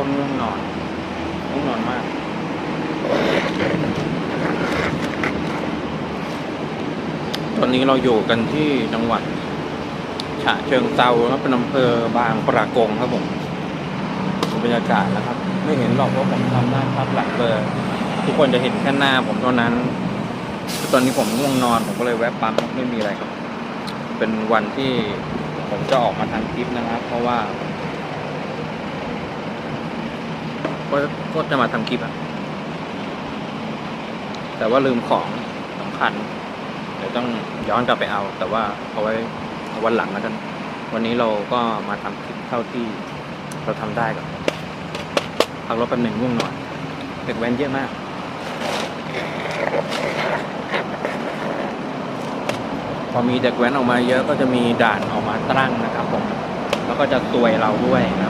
คนง่วงนอนง่วงนอนมากตอนนี้เราอยู่กันที่จังหวัดฉะเชิงเซาครับเป็นอำเภอบางปรากงครับผมบรรยากาศนะครับ ไม่เห็นหรอกเพราะผมทำหน้าพับหลังเบอร์ทุกคนจะเห็นแค่หน้าผมเท่านั้น ตอนนี้ผมง่วงนอนผมก็เลยแวะปั๊มไม่มีอะไรครับ เป็นวันที่ผมจะออกมาทำคลิปนะครับ เพราะว่า ก็ก็จะมาทำคลิปอะแต่ว่าลืมของสำคัญเดี๋ยวต้องย้อนกลับไปเอา แต่ว่าเอาไว้วันหลังแล้วกัน วันนี้เราก็มาทำคลิปเท่าที่เราทำได้ก่อนพักรถแป๊บหนึ่งง่วงนอนเด็กแว้นเยอะมาก พอมีเด็กแว้นออกมาเยอะก็จะมีด่านออกมาตั้งนะครับผม แล้วก็จะตวยเราด้วยนะครับ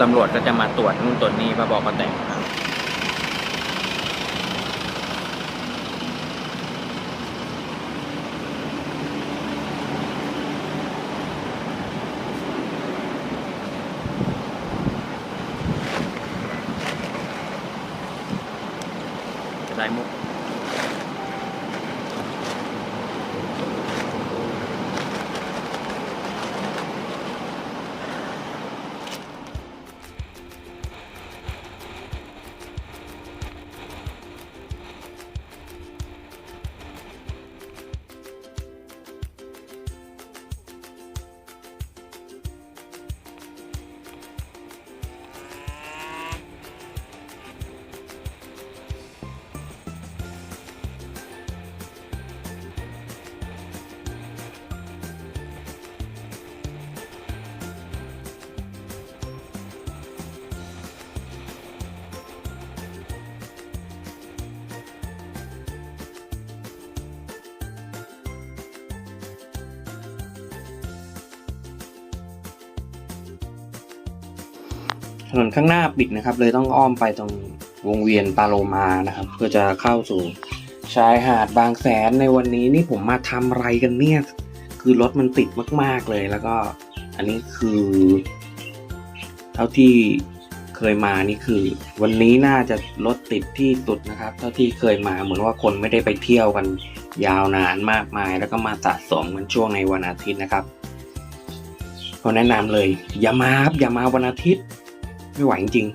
ตำรวจก็จะมาตรวจนู่นตรวจนี่มาบอกมาแต่งครับได้มุก ถนนข้างหน้าปิดนะครับ เลยต้องอ้อมไปตรงวงเวียนปาโลมานะครับ เพื่อจะเข้าสู่ชายหาดบางแสนในวันนี้นี่ผมมาทำอะไรกันเนี่ย คือรถมันติดมาก ๆเลยแล้วก็อันนี้คือ เท่าที่เคยมานี่คือ วันนี้น่าจะรถติดที่สุดนะครับ เท่าที่เคยมาเหมือนว่าคนไม่ได้ไปเที่ยวกันยาวนานมากมาย แล้วก็มาสะสมกันช่วงในวันอาทิตย์นะครับก็แนะนำเลย อย่ามาครับอย่ามาวันอาทิตย์ ไม่ไหวจริง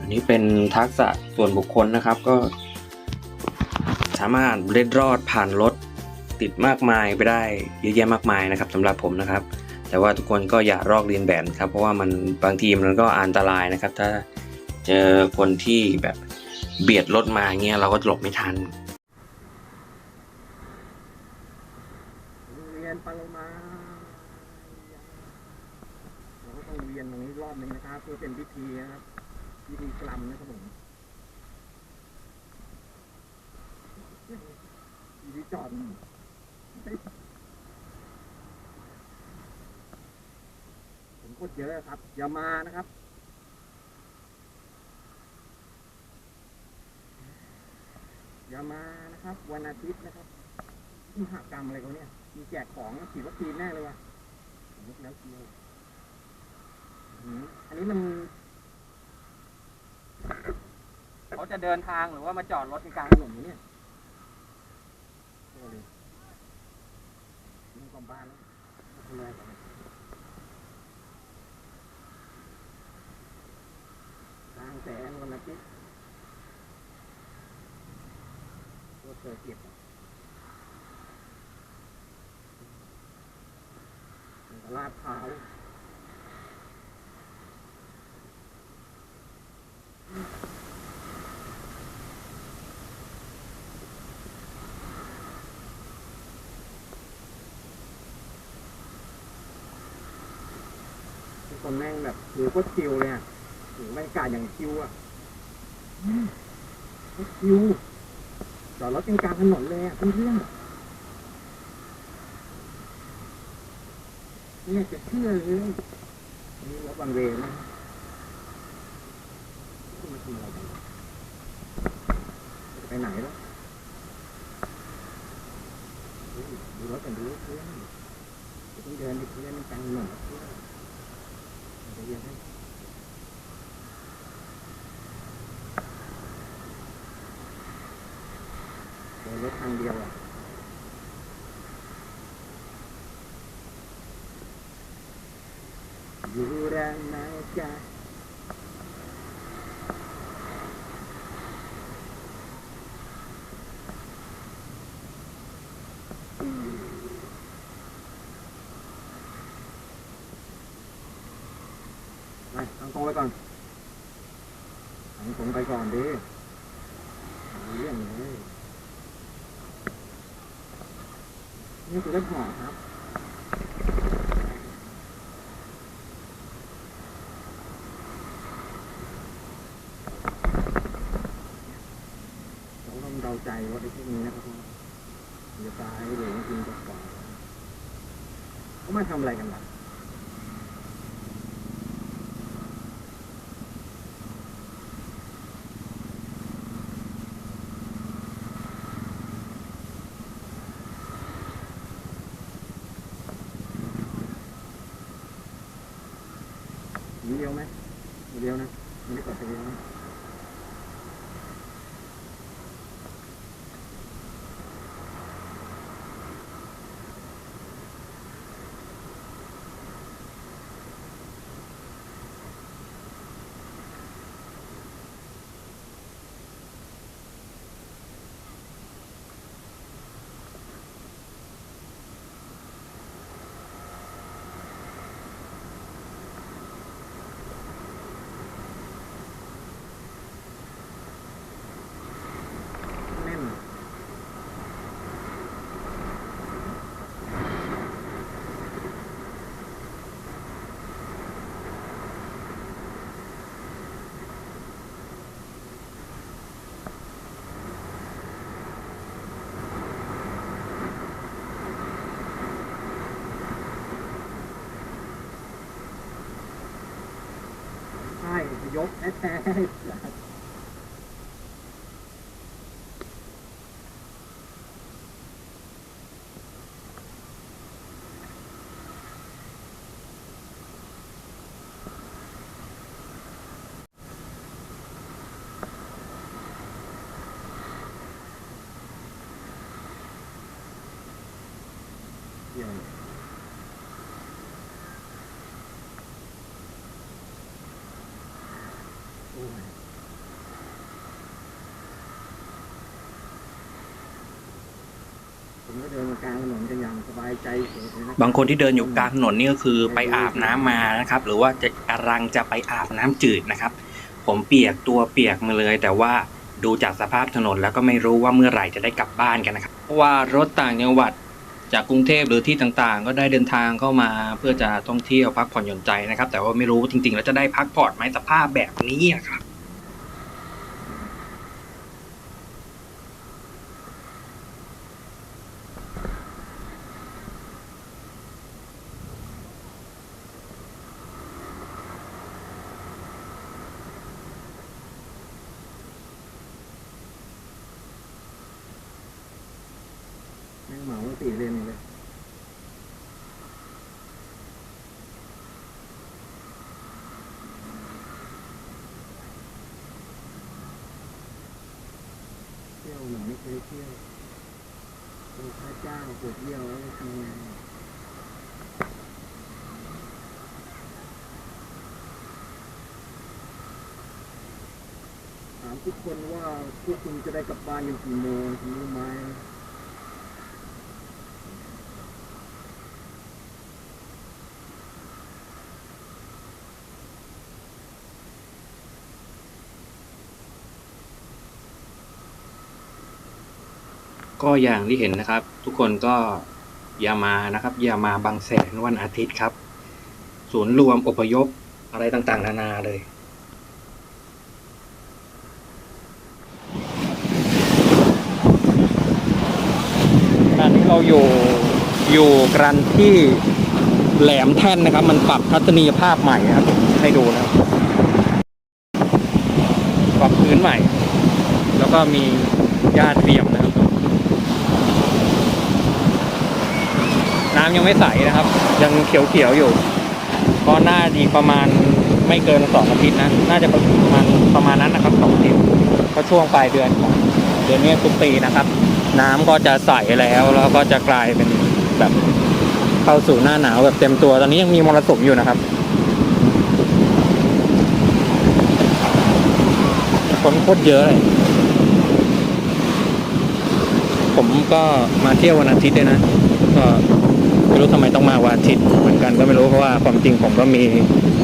อันนี้เป็นทักษะส่วนบุคคลนะครับก็สามารถเล็ดรอดผ่านรถ ติดมากมายไปได้เยอะแยะมากมายนะครับสำหรับผมนะครับ แต่ว่าทุกคนก็อย่ารอกเรียนแบบครับ เพราะว่ามันบางทีมันก็อันตรายนะครับ ถ้าเจอคนที่แบบเบียดรถมาเงี้ยเราก็หลบไม่ทันเวียนปาโลมาเราก็ต้องเวียนตรงนี้รอบหนึงนะครับเพื่อเป็นพิธีนะครับพิธีกรรมนะครับผมพิธีจอด ผมโคตรเยอะครับ อย่ามานะครับ อย่ามานะครับ วันอาทิตย์นะครับมหากรรมอะไรเขาเนี่ยมีแจกของฉีดวัคซีนแน่เลยว่ะนึกแล้วคิวอันนี้มันเขาจะเดินทางหรือว่ามาจอดรถกลางถนนเนี่ย โอ้เลยนี่กองบ้านแล้วทำไมกันทางแสนวันอาทิตย์ตัวเธอเก็บ ลาดพร้าวทุก คนแม่งแบบถือโคตรชิวเลยอะถือบรรยากาศอย่างชิวอะจิวจอดรถกลางถนนเลยอะเพื่อนๆเนี่ยจะเชื่อเลยนี่รถวันเวย์นะมาทำอะไรกันไปไหนแล้วดูรถกันดูเพื่อนอย่าเพิ่งเดินดิเพื่อนกลางถนนเพื่อน รถทางเดียวอะอยู่แรงไหนจ๊ะ ไปทางตรงไปก่อนทางตรงไปก่อนดิเรื่องเลยนี่คือรถห่อครับเราต้องเดาใจว่าไอ้พวกนี้นะครับว่าจะตายหรือจริงจะขวาเขามาทำอะไรกันล่ะมีเดียวไหมมีเดียวนะไม่ได้กดไปเดียวนะ แน่นใช่ยกแท้ๆ เดี๋ยวโอ้ยผม ก็เดินมากลางถนนกันอย่างสบายใจเฉยเลยนะบางคนที่เดินอยู่กลางถนนนี่ก็คือไปอาบน้ำมานะครับ หรือว่าจะกำลังจะไปอาบน้ำจืดนะครับ ผมเปียกตัวเปียกมาเลย แต่ว่าดูจากสภาพถนนแล้วก็ไม่รู้ว่าเมื่อไหร่จะได้กลับบ้านกันนะครับเพราะว่ารถต่างจังหวัดจากกรุงเทพหรือที่ต่างๆ ก็ได้เดินทางเข้ามาเพื่อจะท่องเที่ยวพักผ่อนหย่อนใจนะครับ แต่ว่าไม่รู้จริงๆแล้วจะได้พักผ่อนไหมสภาพแบบนี้นะครับ แม่งเหมา สี่เลนเลยเที่ยวหมือนไม่เคยเที่ยวเป็นพระเจ้าปวดเยี่ยวแล้วทำไงถามทุกคนว่าพวกคุณจะได้กลับบ้านกันกี่โมงคุณรู้ไหม ก็อย่างที่เห็นนะครับ ทุกคนก็อย่ามานะครับ อย่ามาบางแสนวันอาทิตย์ครับ ศูนย์รวมอพยพอะไรต่างๆ นานาเลยตอนนี้เราอยู่อยู่กันที่แหลมแท่นนะครับ มันปรับทัศนียภาพใหม่ครับ ให้ดูนะครับปรับพื้นใหม่ แล้วก็มีญาติเตรียมนะครับ น้ำยังไม่ใสนะครับ ยังเขียวๆอยู่ก็น่าดีประมาณไม่เกินสองอาทิตย์นะ น่าจะประมาณประมาณนั้นนะครับสองอาทิตย์ก็ช่วงปลายเดือนของเดือนนี้ทุกปีนะครับ น้ำก็จะใสแล้วแล้วก็จะกลายเป็นแบบเข้าสู่หน้าหนาวแบบเต็มตัว ตอนนี้ยังมีมรสุมอยู่นะครับคนโคตรเยอะเลยผมก็มาเที่ยววันอาทิตย์เลยนะ ก็ ไม่รู้ทำไมต้องมาวันอาทิตย์เหมือนกันก็ไม่รู้เพราะว่าความจริงผมก็มี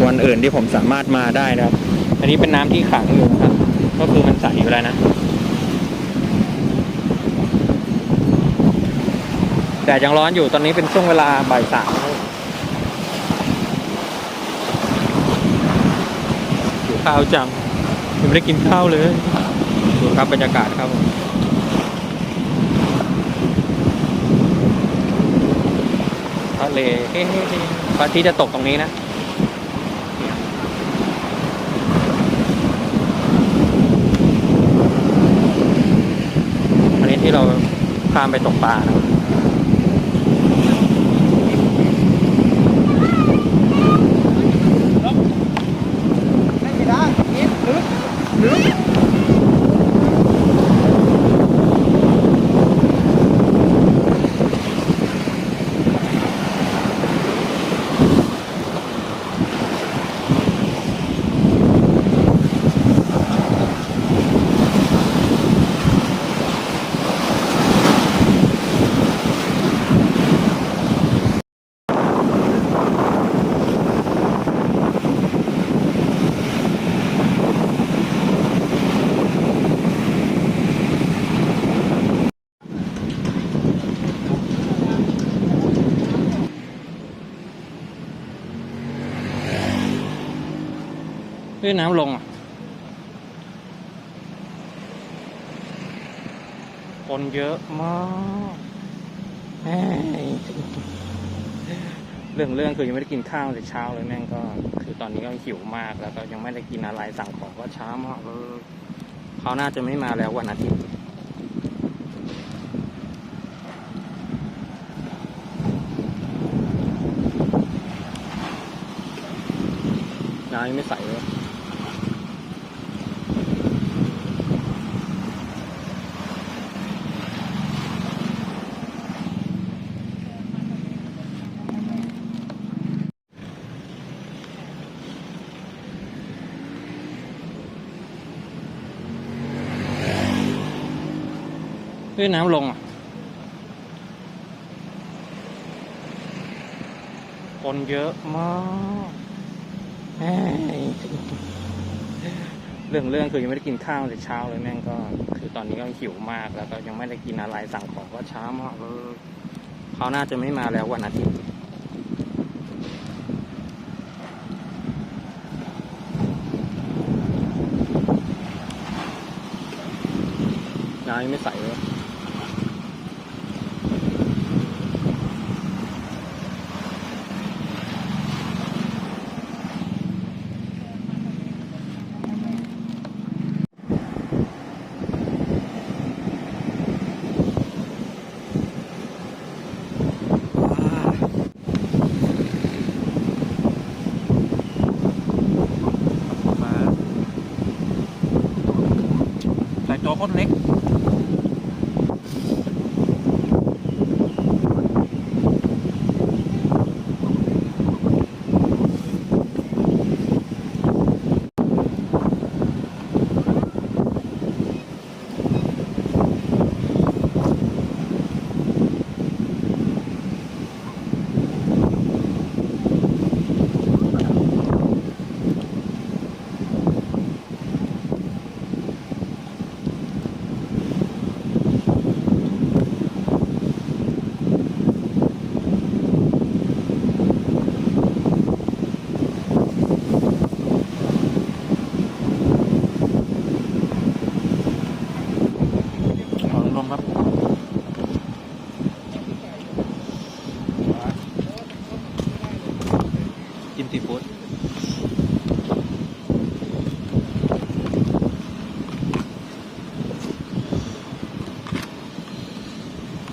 วันอื่นที่ผมสามารถมาได้นะครับ อันนี้เป็นน้ำที่ขังอยู่นะครับ ก็คือมันใสอยู่แล้วนะ แต่ยังร้อนอยู่ตอนนี้เป็นช่วงเวลาบ่ายสามหิวข้าวจังยังไม่ได้กินข้าวเลยดูครับบรรยากาศครับผมทะ เลเฮ้พระอาทิตย์จะตกตรงนี้นะอันนี้ที่เราข้ามไปตกปลานะ เฮ้ยน้ำลงอะ คนเยอะมากเรื่องเรื่องคือยังไม่ได้กินข้าวแต่เช้าเลยแม่งก็ คือตอนนี้ก็หิวมากแล้วก็ยังไม่ได้กินอะไรสั่งของก็ช้ามากเลยเขาหน่าจะไม่มาแล้ววันอาทิตย์น้ำยังไม่ใสเลย เฮ้ยน้ำลงอะคนเยอะมากเรื่องเรื่องคือยังไม่ได้กินข้าวแต่เช้าเลยแม่งก็ คือตอนนี้ก็หิวมากแล้วก็ยังไม่ได้กินอะไรสั่งของก็ช้ามากเลยเขาหน่าจะไม่มาแล้ววันอาทิตย์น้ำยังไม่ใส่เลย มา ใส่ตัวโคตรเล็ก เฟู้ด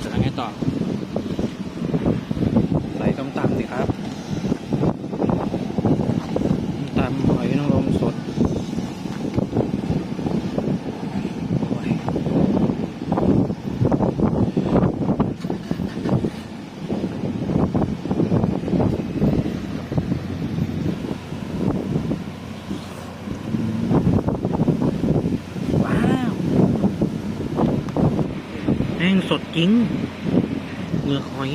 จะทำไงต่อ ใส่ต้มตำสิครับต้มตำหอยนางรมสดโอ้ยว้าวแริงๆ เมือกหอย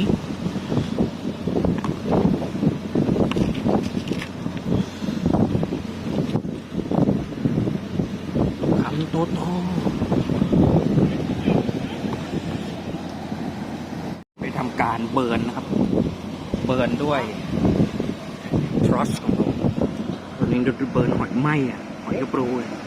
คำโตโตไปทำการเบิร์นนะครับ เบิร์นด้วยทรอสของเราตอนนี้ดูเบิร์นหอยไหมอะ หอยกระปรูอะ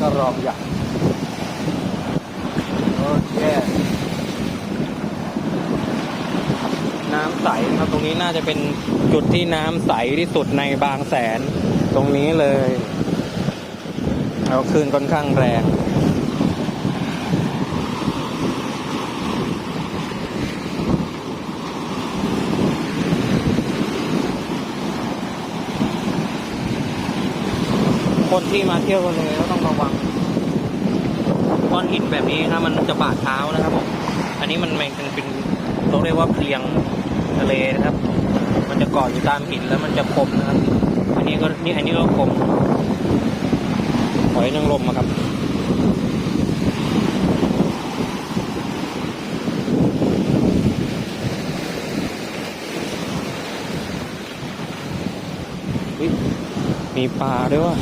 ก็รอบใหญ่โอเคน้ำใสครับตรงนี้น่าจะเป็นจุดที่น้ำใสที่สุดในบางแสน ตรงนี้เลยแล้วคลื่นค่อนข้างแรง คนที่มาเที่ยวทะเลยก็ต้องระวังก้อนหินแบบนี้ครับมันจะบาดเท้านะครับผมอันนี้มันเป็นเป็นต้องเรียกว่าเพลียงทะเลนะครับ มันจะเกาะอยู่ตามหินแล้วมันจะคมนะครับ อันนี้ก็นี่อันนี้ก็คมหอยนางรมอะครับมีปลาด้วยว่ะ